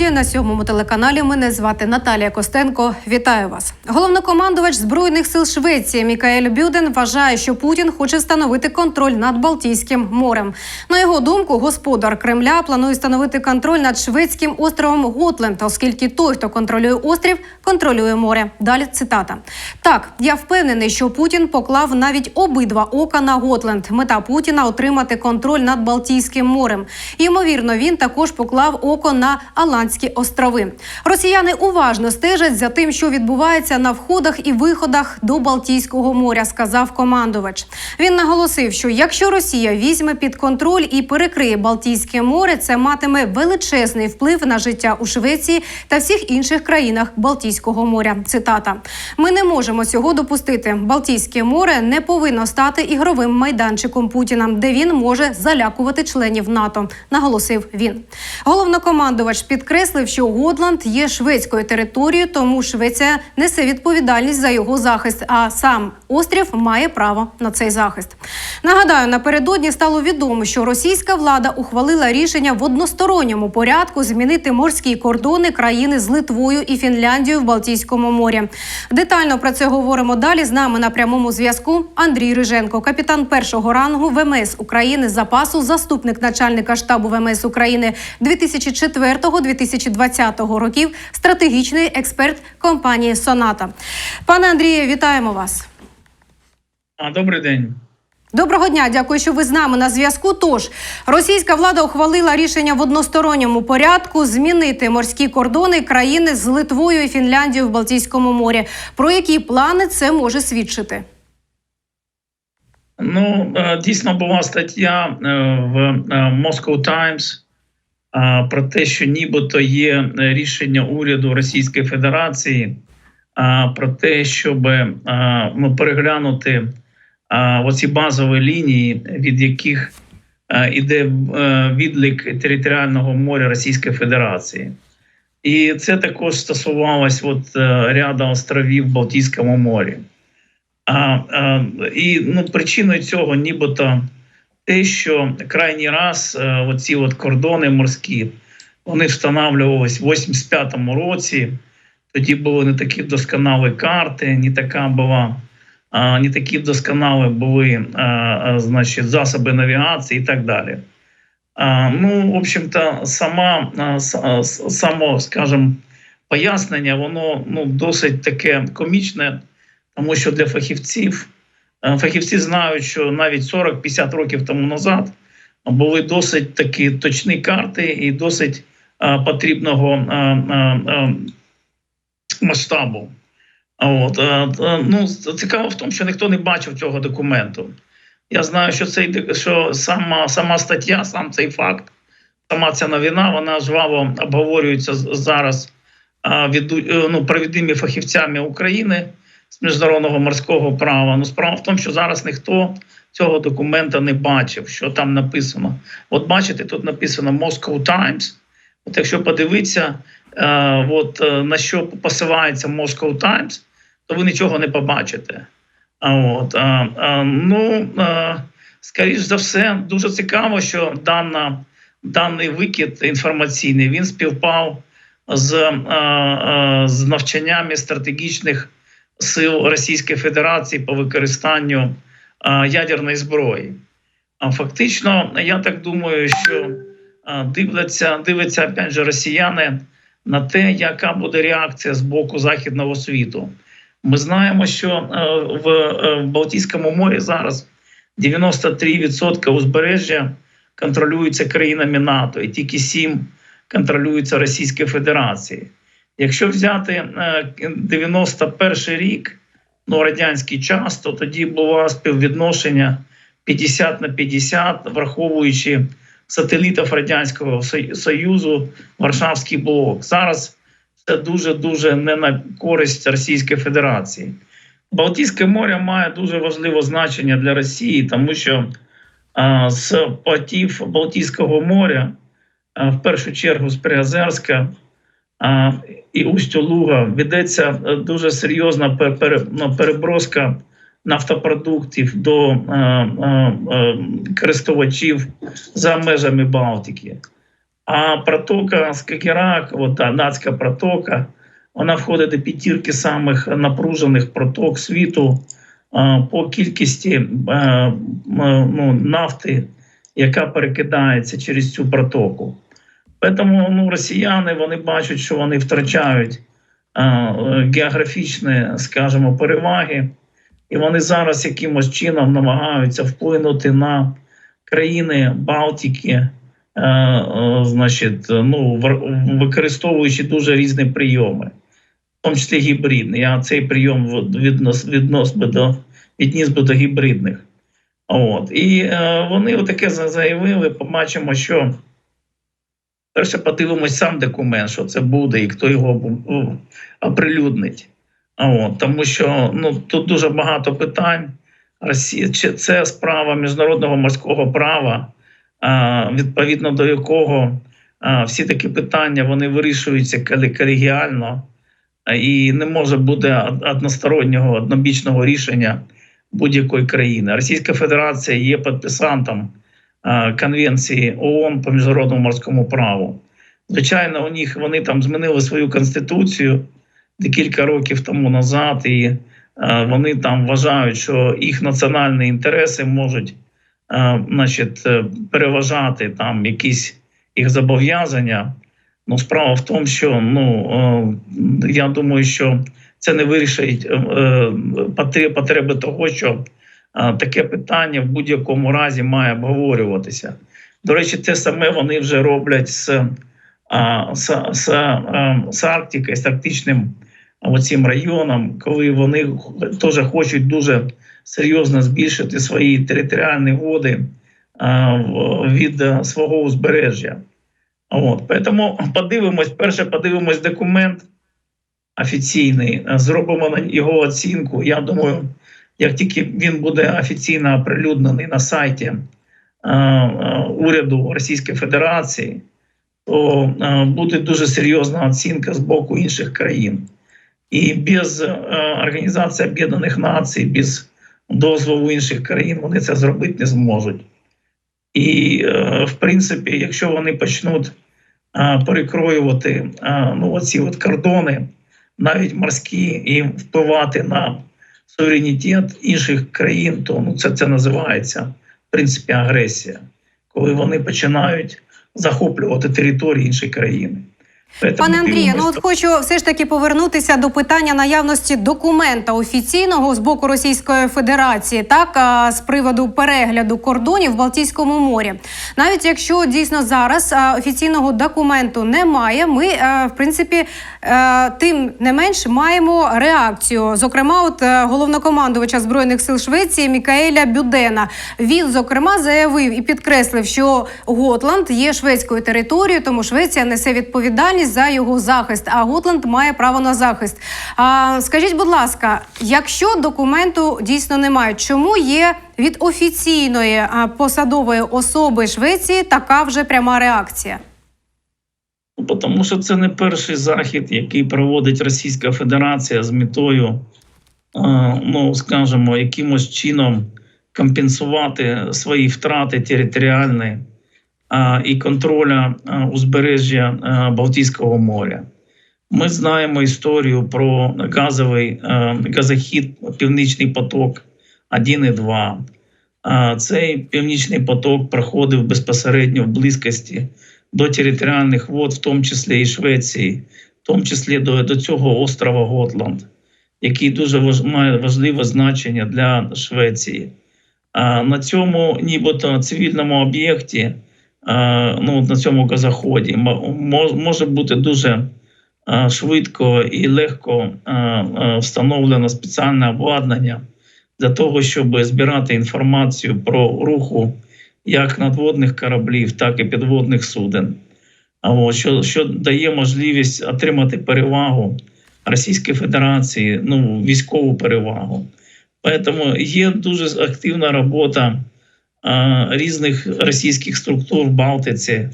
Студія на сьомому телеканалі. Мене звати Наталія Костенко. Вітаю вас. Головнокомандувач збройних сил Швеції Мікаель Бюден вважає, що Путін хоче встановити контроль над Балтійським морем. На його думку, господар Кремля планує встановити контроль над шведським островом Готленд, оскільки той, хто контролює острів, контролює море. Далі цитата: так, я впевнений, що Путін поклав навіть обидва ока на Готленд. Мета Путіна отримати контроль над Балтійським морем. Ймовірно, він також поклав око на Аландські острови. Росіяни уважно стежать за тим, що відбувається на входах і виходах до Балтійського моря, сказав командувач. Він наголосив, що якщо Росія візьме під контроль і перекриє Балтійське море, це матиме величезний вплив на життя у Швеції та всіх інших країнах Балтійського моря. Цитата: ми не можемо цього допустити. Балтійське море не повинно стати ігровим майданчиком Путіна, де він може залякувати членів НАТО. Наголосив він. Головнокомандувач підкреслив, що Готланд є шведською територією, тому Швеція несе відповідальність за його захист. А сам острів має право на цей захист. Нагадаю, напередодні стало відомо, що російська влада ухвалила рішення в односторонньому порядку змінити морські кордони країни з Литвою і Фінляндією в Балтійському морі. Детально про це говоримо далі. З нами на прямому зв'язку Андрій Риженко, капітан першого рангу ВМС України запасу, заступник начальника штабу ВМС України 2004-2020 років, стратегічний експерт компанії Соната. Пане Андрію, вітаємо вас. Добрий день. Доброго дня, дякую, що ви з нами на зв'язку. Тож російська влада ухвалила рішення в односторонньому порядку змінити морські кордони країни з Литвою і Фінляндією в Балтійському морі. Про які плани це може свідчити? Ну е, дійсно була стаття е, в е, Moscow Times про те, що нібито є е, рішення уряду Російської Федерації про те, щоб е, ну, переглянути оці базові лінії, від яких е, іде відлік територіального моря Російської Федерації. І це також стосувалось от, ряду островів в Балтійському морі. А, а, і ну, причиною цього нібито те, що крайній раз а, оці от кордони морські вони встановлювалися в 85-му році. Тоді були не такі досконалі карти, не така була, не такі досконалі були а, а, значить, засоби навігації і так далі. Ну, в общем-то, сама само, скажімо, пояснення, воно ну, досить таке комічне тому що для фахівців е, фахівці знають, що навіть 40-50 років тому назад були досить такі точні карти і досить е, потрібного е, е, е, масштабу. От, е, е, ну, цікаво в тому, що ніхто не бачив цього документу. Я знаю, що цей що сама, сама стаття, сам цей факт, сама ця новина, вона жваво обговорюється зараз е, від, е, ну, провідними фахівцями України з міжнародного морського права. Ну, справа в тому, що зараз ніхто цього документа не бачив, що там написано. От бачите, тут написано Moscow Times. От якщо подивитися, е, от, е, на що посилається Moscow Times, то ви нічого не побачите. А от, е, е, ну, е, скоріш за все, дуже цікаво, що дана, даний викид інформаційний він співпав з, е, е, з навчаннями стратегічних сил Російської Федерації по використанню ядерної зброї. А фактично, я так думаю, що дивляться, дивляться опять же, росіяни на те, яка буде реакція з боку західного світу. Ми знаємо, що е, в, е, в Балтійському морі зараз 93% узбережжя контролюються країнами НАТО, і тільки 7% контролюються Російською Федерацією. Якщо взяти е, 91 рік, ну радянський час, то тоді було співвідношення 50 на 50, враховуючи сателітів Радянського Союзу, Варшавський блок. Зараз це дуже дуже не на користь Російської Федерації. Балтійське море має дуже важливе значення для Росії, тому що а, з платів Балтійського моря, а, в першу чергу з Приазерська, і устю Луга ведеться е, дуже серйозна ну, переброска нафтопродуктів до е, е, користувачів за межами Балтики. А протока Скагерак, от та датська протока, вона входить до п'ятірки самих напружених проток світу по кількості ну, нафти, яка перекидається через цю протоку. Тому ну, росіяни вони бачать, що вони втрачають а, географічні, скажімо, переваги, і вони зараз якимось чином намагаються вплинути на країни Балтики, е, е, значить, ну, використовуючи дуже різні прийоми, в тому числі гібридні. Я цей прийом віднос, віднос би до, відніс би до гібридних. От. І е, вони отаке за- заявили, побачимо, що перше подивимось сам документ, що це буде і хто його оприлюднить. А От, тому що ну, тут дуже багато питань. Росія, це справа міжнародного морського права, відповідно до якого всі такі питання вони вирішуються коле- колегіально, і не може бути одностороннього однобічного рішення будь-якої країни. Російська Федерація є підписантом конвенції ООН по міжнародному морському праву. Звичайно, у них вони там змінили свою конституцію декілька років тому назад, і е, вони там вважають, що їх національні інтереси можуть е, значить, е, переважати там якісь їх зобов'язання. Ну, справа в тому, що ну е, я думаю, що це не вирішить е, е, потре- потреби того, що е, таке питання в будь-якому разі має обговорюватися. До речі, те саме вони вже роблять з, з, з, з Арктикою, з арктичним оцим районом, коли вони теж хочуть дуже серйозно збільшити свої територіальні води від свого узбережжя. От, тому подивимось, перше подивимось документ офіційний, зробимо його оцінку. Я думаю, як тільки він буде офіційно оприлюднений на сайті е, е, уряду Російської Федерації, то е, буде дуже серйозна оцінка з боку інших країн. І без е, Організації Об'єднаних Націй, без дозволу інших країн вони це зробити не зможуть. І, в принципі, якщо вони почнуть перекроювати ну, оці от кордони, навіть морські, і впливати на суверенітет інших країн, то ну, це, це називається в принципі агресія, коли вони починають захоплювати території іншої країни. Пане Андрію, ну от хочу все ж таки повернутися до питання наявності документа офіційного з боку Російської Федерації, так з приводу перегляду кордонів в Балтійському морі. Навіть якщо дійсно зараз офіційного документу немає, ми е, в принципі е, тим не менш маємо реакцію. Зокрема, от е, головнокомандувача збройних сил Швеції Мікаеля Бюдена. Він зокрема заявив і підкреслив, що Готланд є шведською територією, тому Швеція несе відповідальність за його захист. А Готланд має право на захист. А скажіть, будь ласка, якщо документу дійсно немає, чому є від офіційної посадової особи Швеції така вже пряма реакція? Ну, Тому що це не перший захід, який проводить Російська Федерація з метою, ну скажімо, якимось чином компенсувати свої втрати територіальні і контроля узбережжя Балтійського моря. Ми знаємо історію про газовий газохід Північний поток 1 і 2. Е, Цей північний поток проходив безпосередньо в близькості до територіальних вод, в тому числі і Швеції, в тому числі до, до цього острова Готланд, який дуже важ, має важливе значення для Швеції. На цьому, нібито цивільному об'єкті, ну, на цьому газоході, може бути дуже швидко і легко встановлено спеціальне обладнання для того, щоб збирати інформацію про руху як надводних кораблів, так і підводних суден. Що, що дає можливість отримати перевагу Російської Федерації, ну, військову перевагу. Тому є дуже активна робота різних російських структур в Балтиці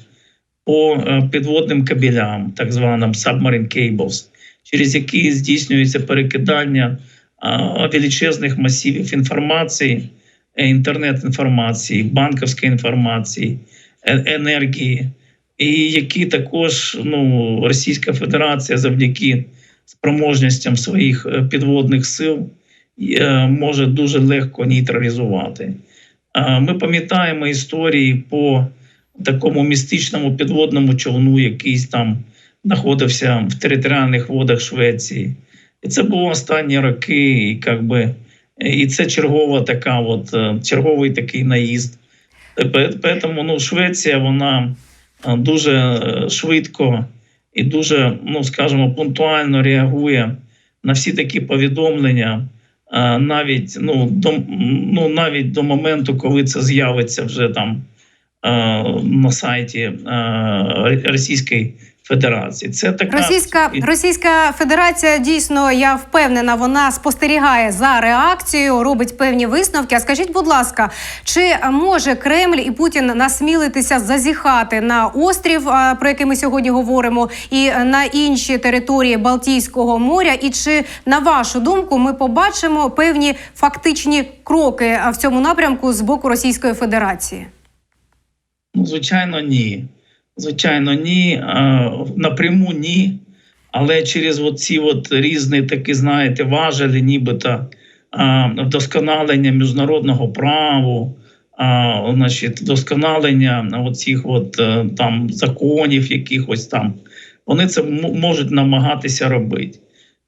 по е, підводним кабелям, так званим submarine cables, через які здійснюється перекидання величезних масивів інформації, е, інтернет-інформації, банківської інформації, е- енергії і які також ну, Російська Федерація завдяки спроможностям своїх е, підводних сил е, може дуже легко нейтралізувати. Ми пам'ятаємо історії по такому містичному підводному човну, який там знаходився в територіальних водах Швеції. І це було останні роки, і як би, і це чергова така, от е, черговий такий наїзд. Тому ну, Швеція вона е, дуже е, швидко і дуже, ну скажімо, пунктуально реагує на всі такі повідомлення, навіть ну, до, ну, навіть до моменту, коли це з'явиться вже там на сайті Російської Федерації. Це така Російська Російська Федерація дійсно, я впевнена, вона спостерігає за реакцією, робить певні висновки. А скажіть, будь ласка, чи може Кремль і Путін насмілитися зазіхати на острів, про який ми сьогодні говоримо, і на інші території Балтійського моря? І чи на вашу думку ми побачимо певні фактичні кроки в цьому напрямку з боку Російської Федерації? Ну, звичайно, ні. Звичайно, ні. Напряму ні. Але через от різні такі, знаєте, важелі, нібито вдосконалення міжнародного права, значить, вдосконалення оцих от, е, там законів, якихось там, вони це можуть намагатися робити.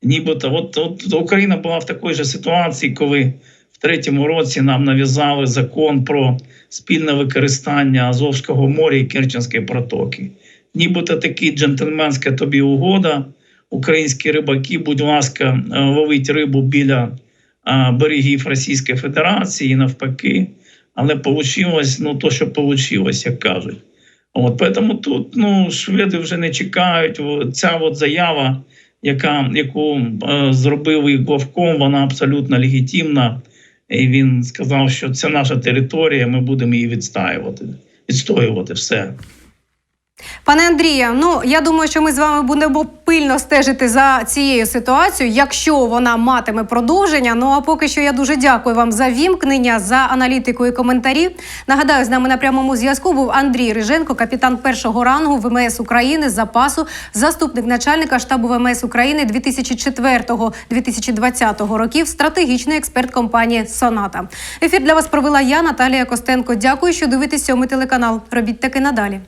Нібито, от, от Україна була в такій же ситуації, коли третьому році нам нав'язали закон про спільне використання Азовського моря і Керченської протоки. Нібито такі джентльменська тобі угода. Українські рибаки, будь ласка, е, ловіть рибу біля е, берегів Російської Федерації навпаки. Але вийшло ну, то, що вийшло, як кажуть. От, тому тут ну, шведи вже не чекають. Ця от заява, яка, яку е, зробив їх главком, вона абсолютно легітимна. І він сказав, що це наша територія, ми будемо її відстаювати, відстоювати все. Пане Андрію, ну я думаю, що ми з вами будемо пильно стежити за цією ситуацією, якщо вона матиме продовження. Ну а поки що я дуже дякую вам за вімкнення, за аналітику і коментарі. Нагадаю, з нами на прямому зв'язку був Андрій Риженко, капітан першого рангу ВМС України з запасу, заступник начальника штабу ВМС України 2004-2020 років, стратегічний експерт компанії Соната. Ефір для вас провела я, Наталія Костенко. Дякую, що дивитесь сьомий телеканал. Робіть таки надалі.